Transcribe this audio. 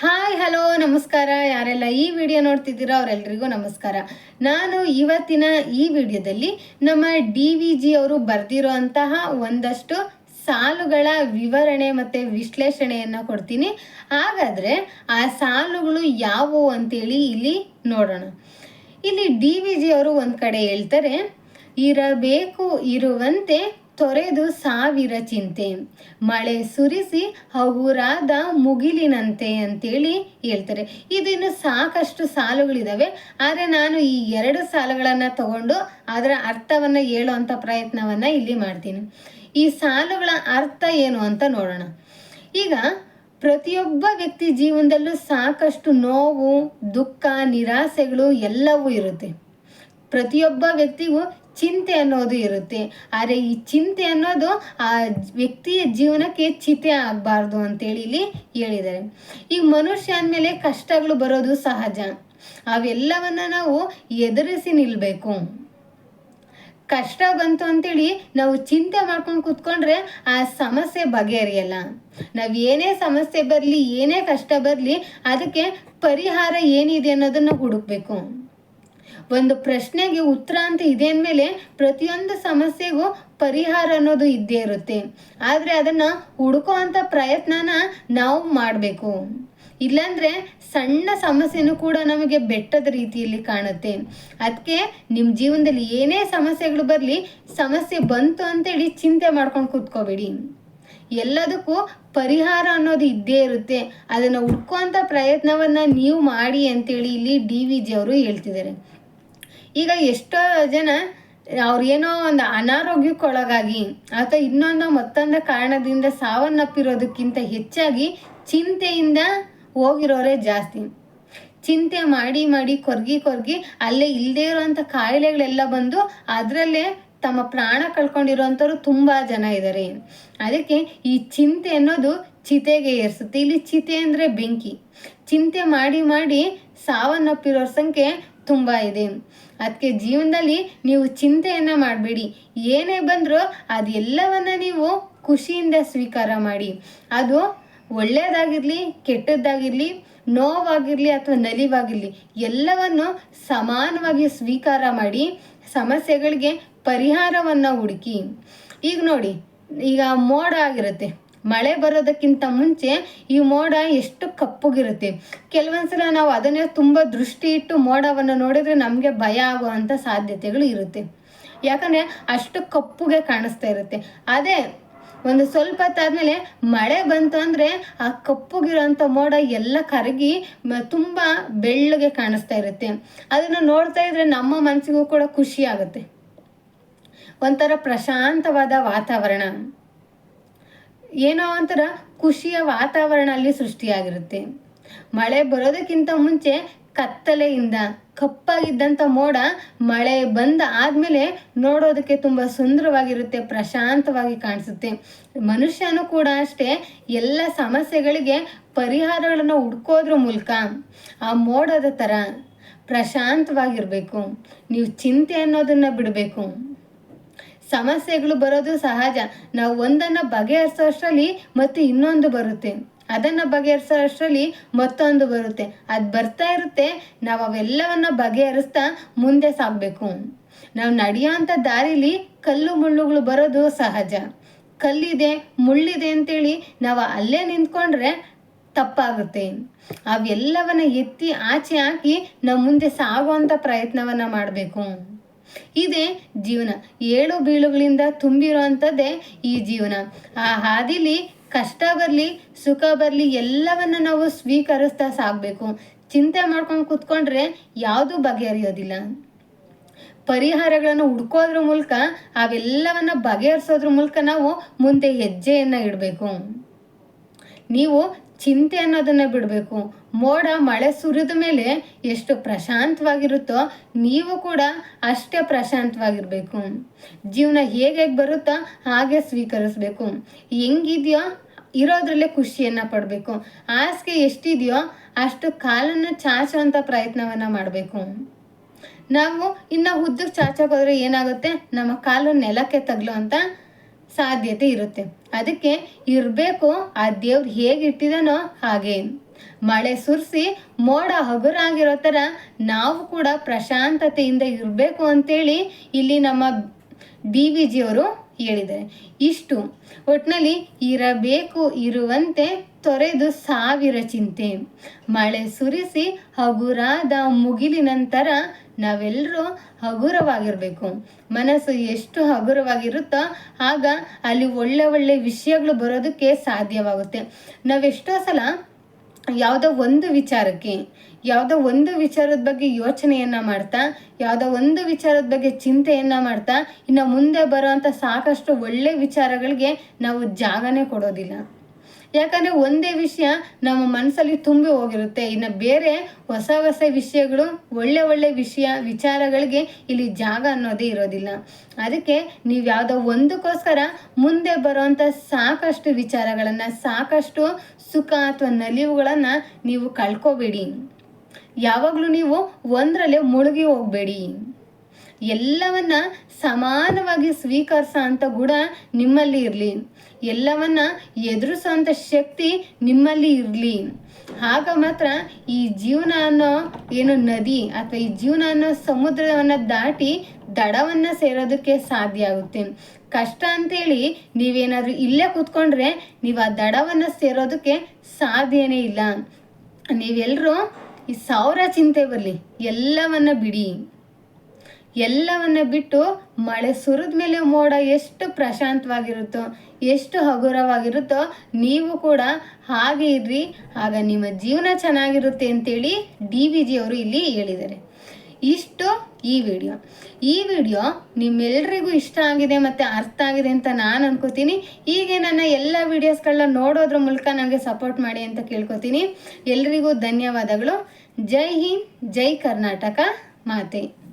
Hi, hello, ನಮಸ್ಕಾರ. ಯಾರೆಲ್ಲ ಈ ವಿಡಿಯೋ ನೋಡ್ತಿದ್ದೀರೋ ಅವರೆಲ್ಲರಿಗೂ ನಮಸ್ಕಾರ. ನಾನು ಇವತ್ತಿನ ಈ ವಿಡಿಯೋದಲ್ಲಿ ನಮ್ಮ ಡಿ ವಿ ಜಿ ಅವರು ಬರೆದಿರುವಂತಹ ಒಂದಷ್ಟು ಸಾಲುಗಳ ವಿವರಣೆ ಮತ್ತು ವಿಶ್ಲೇಷಣೆಯನ್ನು ಕೊಡ್ತೀನಿ. ಹಾಗಾದರೆ ಆ ಸಾಲುಗಳು ಯಾವುವು ಅಂತೇಳಿ ಇಲ್ಲಿ ನೋಡೋಣ. ಇಲ್ಲಿ ಡಿ ವಿ ಜಿ ಅವರು ಒಂದು ಕಡೆ ಹೇಳ್ತಾರೆ, ಇರಬೇಕು, ಇರುವಂತೆ ತೊರೆದು ಸಾವಿರ ಚಿಂತೆ. ಮಳೆ ಸುರಿಸಿ ಹಗುರಾದ ಮುಗಿಲಿನಂತೆ ಅಂತೇಳಿ ಹೇಳ್ತಾರೆ. ಇದಿನ್ನು ಸಾಕಷ್ಟು ಸಾಲುಗಳಿದ್ದಾವೆ ಆದರೆ ನಾನು ಈ ಎರಡು ಸಾಲುಗಳನ್ನು ತಗೊಂಡು ಅದರ ಅರ್ಥವನ್ನು ಹೇಳುವಂಥ ಪ್ರಯತ್ನವನ್ನು ಇಲ್ಲಿ ಮಾಡ್ತೀನಿ. ಈ ಸಾಲುಗಳ ಅರ್ಥ ಏನು ಅಂತ ನೋಡೋಣ. ಈಗ ಪ್ರತಿಯೊಬ್ಬ ವ್ಯಕ್ತಿ ಜೀವನದಲ್ಲೂ ಸಾಕಷ್ಟು ನೋವು, ದುಃಖ, ನಿರಾಸೆಗಳು ಎಲ್ಲವೂ ಇರುತ್ತೆ. ಪ್ರತಿಯೊಬ್ಬ ವ್ಯಕ್ತಿಗೂ ಚಿಂತೆ ಅನ್ನೋದು ಇರುತ್ತೆ. ಆದರೆ ಈ ಚಿಂತೆ ಅನ್ನೋದು ಆ ವ್ಯಕ್ತಿಯ ಜೀವನಕ್ಕೆ ಚಿತೆ ಆಗಬಾರ್ದು ಅಂತೇಳಿ ಇಲ್ಲಿ ಹೇಳಿದ್ದಾರೆ. ಈಗ ಮನುಷ್ಯ ಅಂದಮೇಲೆ ಕಷ್ಟಗಳು ಬರೋದು ಸಹಜ. ಅವೆಲ್ಲವನ್ನು ನಾವು ಎದುರಿಸಿ ನಿಲ್ಲಬೇಕು ಕಷ್ಟ ಬಂತು ಅಂತೇಳಿ ನಾವು ಚಿಂತೆ ಮಾಡ್ಕೊಂಡು ಕೂತ್ಕೊಂಡ್ರೆ ಆ ಸಮಸ್ಯೆ ಬಗೆಹರಿಯಲ್ಲ. ನಾವು ಏನೇ ಸಮಸ್ಯೆ ಬರಲಿ, ಏನೇ ಕಷ್ಟ ಬರಲಿ, ಅದಕ್ಕೆ ಪರಿಹಾರ ಏನಿದೆ ಅನ್ನೋದನ್ನು ಹುಡುಕ್ಬೇಕು. ಒಂದು ಪ್ರಶ್ನೆಗೆ ಉತ್ತರ ಅಂತ ಇದೆ ಅಂದಮೇಲೆ ಪ್ರತಿಯೊಂದು ಸಮಸ್ಯೆಗೂ ಪರಿಹಾರ ಅನ್ನೋದು ಇದ್ದೇ ಇರುತ್ತೆ. ಆದರೆ ಅದನ್ನು ಹುಡುಕೋ ಅಂಥ ಪ್ರಯತ್ನನ ನಾವು ಮಾಡಬೇಕು. ಇಲ್ಲಾಂದರೆ ಸಣ್ಣ ಸಮಸ್ಯೆನೂ ಕೂಡ ನಮಗೆ ಬೆಟ್ಟದ ರೀತಿಯಲ್ಲಿ ಕಾಣುತ್ತೆ. ಅದಕ್ಕೆ ನಿಮ್ಮ ಜೀವನದಲ್ಲಿ ಏನೇ ಸಮಸ್ಯೆಗಳು ಬರಲಿ, ಸಮಸ್ಯೆ ಬಂತು ಅಂತೇಳಿ ಚಿಂತೆ ಮಾಡ್ಕೊಂಡು ಕೂತ್ಕೋಬೇಡಿ. ಎಲ್ಲದಕ್ಕೂ ಪರಿಹಾರ ಅನ್ನೋದು ಇದ್ದೇ ಇರುತ್ತೆ. ಅದನ್ನು ಹುಡ್ಕೋಂಥ ಪ್ರಯತ್ನವನ್ನು ನೀವು ಮಾಡಿ ಅಂತೇಳಿ ಇಲ್ಲಿ ಡಿ ವಿ ಜಿ ಅವರು ಹೇಳ್ತಿದ್ದಾರೆ. ಈಗ ಎಷ್ಟೋ ಜನ ಅವ್ರು ಏನೋ ಒಂದು ಅನಾರೋಗ್ಯಕ್ಕೊಳಗಾಗಿ ಅಥವಾ ಇನ್ನೊಂದು ಮತ್ತೊಂದು ಕಾರಣದಿಂದ ಸಾವನ್ನಪ್ಪಿರೋದಕ್ಕಿಂತ ಹೆಚ್ಚಾಗಿ ಚಿಂತೆಯಿಂದ ಹೋಗಿರೋರೇ ಜಾಸ್ತಿ. ಚಿಂತೆ ಮಾಡಿ ಮಾಡಿ ಕೊರ್ಗಿ ಕೊರ್ಗಿ ಅಲ್ಲೇ ಇಲ್ಲದೇ ಇರುವಂಥ ಕಾಯಿಲೆಗಳೆಲ್ಲ ಬಂದು ಅದರಲ್ಲೇ ತಮ್ಮ ಪ್ರಾಣ ಕಳ್ಕೊಂಡಿರೋಂಥವ್ರು ತುಂಬ ಜನ ಇದ್ದಾರೆ ಅದಕ್ಕೆ ಈ ಚಿಂತೆ ಅನ್ನೋದು ಚಿತೆಗೆ ಏರಿಸುತ್ತೆ. ಇಲ್ಲಿ ಚಿತೆ ಅಂದರೆ ಬೆಂಕಿ. ಚಿಂತೆ ಮಾಡಿ ಮಾಡಿ ಸಾವನ್ನಪ್ಪಿರೋರ ಸಂಖ್ಯೆ ತುಂಬ ಇದೆ. ಅದಕ್ಕೆ ಜೀವನದಲ್ಲಿ ನೀವು ಚಿಂತೆಯನ್ನು ಮಾಡಬೇಡಿ. ಏನೇ ಬಂದರೂ ಅದೆಲ್ಲವನ್ನ ನೀವು ಖುಷಿಯಿಂದ ಸ್ವೀಕಾರ ಮಾಡಿ. ಅದು ಒಳ್ಳೆಯದಾಗಿರಲಿ, ಕೆಟ್ಟದ್ದಾಗಿರಲಿ, ನೋವಾಗಿರಲಿ ಅಥವಾ ನಲಿವಾಗಿರಲಿ ಎಲ್ಲವನ್ನು ಸಮಾನವಾಗಿ ಸ್ವೀಕಾರ ಮಾಡಿ ಸಮಸ್ಯೆಗಳಿಗೆ ಪರಿಹಾರವನ್ನು ಹುಡುಕಿ. ಈಗ ನೋಡಿ, ಈಗ ಮೋಡ ಆಗಿರುತ್ತೆ. ಮಳೆ ಬರೋದಕ್ಕಿಂತ ಮುಂಚೆ ಈ ಮೋಡ ಎಷ್ಟು ಕಪ್ಪಗಿರುತ್ತೆ. ಕೆಲವೊಂದ್ಸಲ ನಾವು ಅದನ್ನೇ ತುಂಬ ದೃಷ್ಟಿ ಇಟ್ಟು ಮೋಡವನ್ನು ನೋಡಿದ್ರೆ ನಮಗೆ ಭಯ ಆಗುವಂಥ ಸಾಧ್ಯತೆಗಳು ಇರುತ್ತೆ. ಯಾಕಂದರೆ ಅಷ್ಟು ಕಪ್ಪುಗೆ ಕಾಣಿಸ್ತಾ ಇರುತ್ತೆ. ಅದೇ ಒಂದು ಸ್ವಲ್ಪ ಹೊತ್ತಾದ್ಮೇಲೆ ಮಳೆ ಬಂತು ಅಂದರೆ ಆ ಕಪ್ಪುಗಿರೋಂಥ ಮೋಡ ಎಲ್ಲ ಕರಗಿ ತುಂಬ ಬೆಳ್ಳಗೆ ಕಾಣಿಸ್ತಾ ಇರುತ್ತೆ. ಅದನ್ನು ನೋಡ್ತಾ ಇದ್ರೆ ನಮ್ಮ ಮನಸ್ಸಿಗೂ ಕೂಡ ಖುಷಿ ಆಗುತ್ತೆ. ಒಂಥರ ಪ್ರಶಾಂತವಾದ ವಾತಾವರಣ. ಏನೋ ಒಂಥರ ಖುಷಿಯ ವಾತಾವರಣ ಅಲ್ಲಿ ಸೃಷ್ಟಿಯಾಗಿರುತ್ತೆ. ಮಳೆ ಬರೋದಕ್ಕಿಂತ ಮುಂಚೆ ಕತ್ತಲೆಯಿಂದ ಕಪ್ಪಾಗಿದ್ದಂಥ ಮೋಡ ಮಳೆ ಬಂದ ಆದಮೇಲೆ ನೋಡೋದಕ್ಕೆ ತುಂಬ ಸುಂದರವಾಗಿರುತ್ತೆ, ಪ್ರಶಾಂತವಾಗಿ ಕಾಣಿಸುತ್ತೆ. ಮನುಷ್ಯನೂ ಕೂಡ ಅಷ್ಟೇ ಎಲ್ಲ ಸಮಸ್ಯೆಗಳಿಗೆ ಪರಿಹಾರಗಳನ್ನು ಹುಡ್ಕೋದ್ರ ಮೂಲಕ ಆ ಮೋಡದ ಥರ ಪ್ರಶಾಂತವಾಗಿರಬೇಕು. ನೀವು ಚಿಂತೆ ಅನ್ನೋದನ್ನು ಬಿಡಬೇಕು. ಸಮಸ್ಯೆಗಳು ಬರೋದು ಸಹಜ. ನಾವು ಒಂದನ್ನು ಬಗೆಹರಿಸೋ ಅಷ್ಟರಲ್ಲಿ ಮತ್ತೆ ಇನ್ನೊಂದು ಬರುತ್ತೆ. ಅದನ್ನು ಬಗೆಹರಿಸೋ ಅಷ್ಟರಲ್ಲಿ ಮತ್ತೊಂದು ಬರುತ್ತೆ. ಅದು ಬರ್ತಾ ಇರುತ್ತೆ. ನಾವು ಅವೆಲ್ಲವನ್ನು ಬಗೆಹರಿಸ್ತಾ ಮುಂದೆ ಸಾಗಬೇಕು. ನಾವು ನಡೆಯೋಂಥ ದಾರಿಲಿ ಕಲ್ಲು ಮುಳ್ಳುಗಳು ಬರೋದು ಸಹಜ. ಕಲ್ಲಿದೆ, ಮುಳ್ಳಿದೆ ಅಂತೇಳಿ ನಾವು ಅಲ್ಲೇ ನಿಂತ್ಕೊಂಡ್ರೆ ತಪ್ಪಾಗುತ್ತೆ. ಅವೆಲ್ಲವನ್ನ ಎತ್ತಿ ಆಚೆ ಹಾಕಿ ನಾವು ಮುಂದೆ ಸಾಗುವಂಥ ಪ್ರಯತ್ನವನ್ನ ಮಾಡಬೇಕು. ಇದೇ ಜೀವನ. ಏಳು ಬೀಳುಗಳಿಂದ ತುಂಬಿರುವಂಥದ್ದೇ ಈ ಜೀವನ. ಆ ಹಾದಿಲಿ ಕಷ್ಟ ಬರಲಿ, ಸುಖ ಬರಲಿ ಎಲ್ಲವನ್ನ ನಾವು ಸ್ವೀಕರಿಸ್ತಾ ಸಾಗಬೇಕು. ಚಿಂತೆ ಮಾಡ್ಕೊಂಡು ಕೂತ್ಕೊಂಡ್ರೆ ಯಾವುದು ಬಗೆಹರಿಯೋದಿಲ್ಲ. ಪರಿಹಾರಗಳನ್ನು ಹುಡ್ಕೋದ್ರ ಮೂಲಕ, ಅವೆಲ್ಲವನ್ನ ಬಗೆಹರಿಸೋದ್ರ ಮೂಲಕ ನಾವು ಮುಂದೆ ಹೆಜ್ಜೆಯನ್ನು ಇಡಬೇಕು. ನೀವು ಚಿಂತೆ ಅನ್ನೋದನ್ನ ಬಿಡಬೇಕು. ಮೋಡ, ಮಳೆ, ಸುರಿದ ಮೇಲೆ ಎಷ್ಟು ಪ್ರಶಾಂತವಾಗಿರುತ್ತೋ ನೀವು ಕೂಡ ಅಷ್ಟೇ ಪ್ರಶಾಂತವಾಗಿರಬೇಕು. ಜೀವನ ಹೇಗೆ ಹೇಗೆ ಬರುತ್ತೋ ಹಾಗೆ ಸ್ವೀಕರಿಸ್ಬೇಕು. ಹೆಂಗಿದೆಯೋ ಇರೋದ್ರಲ್ಲೇ ಖುಷಿಯನ್ನು ಪಡಬೇಕು. ಹಾಸಿಗೆ ಎಷ್ಟಿದೆಯೋ ಅಷ್ಟು ಕಾಲನ್ನು ಚಾಚುವಂಥ ಪ್ರಯತ್ನವನ್ನು ಮಾಡಬೇಕು. ನಾವು ಇನ್ನು ಉದ್ದಕ್ಕೆ ಹೋದ್ರೆ ಏನಾಗುತ್ತೆ? ನಮ್ಮ ಕಾಲು ನೆಲಕ್ಕೆ ತಗಲು ಅಂತ ಸಾಧ್ಯತೆ ಇರುತ್ತೆ. ಅದಕ್ಕೆ ಇರಬೇಕು, ಆ ದೇವ್ರು ಹೇಗೆ ಇಟ್ಟಿದಾನೋ ಹಾಗೆ. ಮಳೆ ಸುರಿಸಿ, ಮೋಡ ಹಗುರಾಗಿರೋ ಥರ ನಾವು ಕೂಡ ಪ್ರಶಾಂತತೆಯಿಂದ ಇರಬೇಕು ಅಂತೇಳಿ ಇಲ್ಲಿ ನಮ್ಮ ಡಿ ವಿ ಜಿಯವರು ಹೇಳಿದ್ದಾರೆ. ಇಷ್ಟು. ಒಟ್ಟಿನಲ್ಲಿ ಇರಬೇಕು, ಇರುವಂತೆ ತೊರೆದು ಸಾವಿರ ಚಿಂತೆ. ಮಳೆ ಸುರಿಸಿ ಹಗುರಾದ ಮುಗಿಲಿನಂತರ ನಾವೆಲ್ಲರೂ ಹಗುರವಾಗಿರಬೇಕು. ಮನಸ್ಸು ಎಷ್ಟು ಹಗುರವಾಗಿರುತ್ತೋ ಆಗ ಅಲ್ಲಿ ಒಳ್ಳೆ ಒಳ್ಳೆ ವಿಷಯಗಳು ಬರೋದಕ್ಕೆ ಸಾಧ್ಯವಾಗುತ್ತೆ. ನಾವೆಷ್ಟೋ ಸಲ ಯಾವುದೋ ಒಂದು ವಿಚಾರಕ್ಕೆ, ಯಾವುದೋ ಒಂದು ವಿಚಾರದ ಬಗ್ಗೆ ಯೋಚನೆಯನ್ನ ಮಾಡ್ತಾ, ಯಾವುದೋ ಒಂದು ವಿಚಾರದ ಬಗ್ಗೆ ಚಿಂತೆಯನ್ನು ಮಾಡ್ತಾ ಇನ್ನು ಮುಂದೆ ಬರೋವಂಥ ಸಾಕಷ್ಟು ಒಳ್ಳೆ ವಿಚಾರಗಳಿಗೆ ನಾವು ಜಾಗನೇ ಕೊಡೋದಿಲ್ಲ. ಯಾಕಂದ್ರೆ ಒಂದೇ ವಿಷಯ ನಮ್ಮ ಮನಸ್ಸಲ್ಲಿ ತುಂಬಿ ಹೋಗಿರುತ್ತೆ. ಇನ್ನು ಬೇರೆ ಹೊಸ ಹೊಸ ವಿಷಯಗಳು, ಒಳ್ಳೆ ಒಳ್ಳೆ ವಿಷಯ, ವಿಚಾರಗಳಿಗೆ ಇಲ್ಲಿ ಜಾಗ ಅನ್ನೋದೇ ಇರೋದಿಲ್ಲ. ಅದಕ್ಕೆ ನೀವು ಯಾವುದೋ ಒಂದಕ್ಕೋಸ್ಕರ ಮುಂದೆ ಬರುವಂಥ ಸಾಕಷ್ಟು ವಿಚಾರಗಳನ್ನು, ಸಾಕಷ್ಟು ಸುಖ ಅಥವಾ ನಲಿವುಗಳನ್ನು ನೀವು ಕಳ್ಕೊಬೇಡಿ. ಯಾವಾಗಲೂ ನೀವು ಒಂದರಲ್ಲೇ ಮುಳುಗಿ ಹೋಗಬೇಡಿ. ಎಲ್ಲವನ್ನ ಸಮಾನವಾಗಿ ಸ್ವೀಕರಿಸೋ ಅಂತ ಗುಣ ನಿಮ್ಮಲ್ಲಿ ಇರಲಿ. ಎಲ್ಲವನ್ನ ಎದುರಿಸೋಂಥ ಶಕ್ತಿ ನಿಮ್ಮಲ್ಲಿ ಇರಲಿ. ಆಗ ಮಾತ್ರ ಈ ಜೀವನ ಅನ್ನೋ ಏನು ನದಿ ಅಥವಾ ಈ ಜೀವನ ಅನ್ನೋ ಸಮುದ್ರವನ್ನು ದಾಟಿ ದಡವನ್ನು ಸೇರೋದಕ್ಕೆ ಸಾಧ್ಯ ಆಗುತ್ತೆ. ಕಷ್ಟ ಅಂತೇಳಿ ನೀವೇನಾದರೂ ಇಲ್ಲೇ ಕೂತ್ಕೊಂಡ್ರೆ ನೀವು ಆ ದಡವನ್ನು ಸೇರೋದಕ್ಕೆ ಸಾಧ್ಯನೇ ಇಲ್ಲ. ನೀವೆಲ್ಲರೂ ಈ ಸಾವಿರ ಚಿಂತೆ ಬರಲಿ. ಎಲ್ಲವನ್ನ ಬಿಡಿ. ಎಲ್ಲವನ್ನ ಬಿಟ್ಟು ಮಳೆ ಸುರಿದ ಮೇಲೆ ಮೋಡ ಎಷ್ಟು ಪ್ರಶಾಂತವಾಗಿರುತ್ತೋ, ಎಷ್ಟು ಹಗುರವಾಗಿರುತ್ತೋ ನೀವು ಕೂಡ ಹಾಗೆ ಇರ್ರಿ. ಆಗ ನಿಮ್ಮ ಜೀವನ ಚೆನ್ನಾಗಿರುತ್ತೆ ಅಂತೇಳಿ ಡಿ ವಿ ಜಿ ಅವರು ಇಲ್ಲಿ ಹೇಳಿದ್ದಾರೆ. ಇಷ್ಟು ಈ ವಿಡಿಯೋ. ಈ ವಿಡಿಯೋ ನಿಮ್ಮೆಲ್ರಿಗೂ ಇಷ್ಟ ಆಗಿದೆ ಮತ್ತು ಅರ್ಥ ಆಗಿದೆ ಅಂತ ನಾನು ಅನ್ಕೋತೀನಿ. ಹೀಗೆ ನನ್ನ ಎಲ್ಲ ವಿಡಿಯೋಸ್ಗಳನ್ನ ನೋಡೋದ್ರ ಮೂಲಕ ನನಗೆ ಸಪೋರ್ಟ್ ಮಾಡಿ ಅಂತ ಕೇಳ್ಕೊತೀನಿ. ಎಲ್ರಿಗೂ ಧನ್ಯವಾದಗಳು. ಜೈ ಹಿಂದ್, ಜೈ ಕರ್ನಾಟಕ ಮಾತೆ.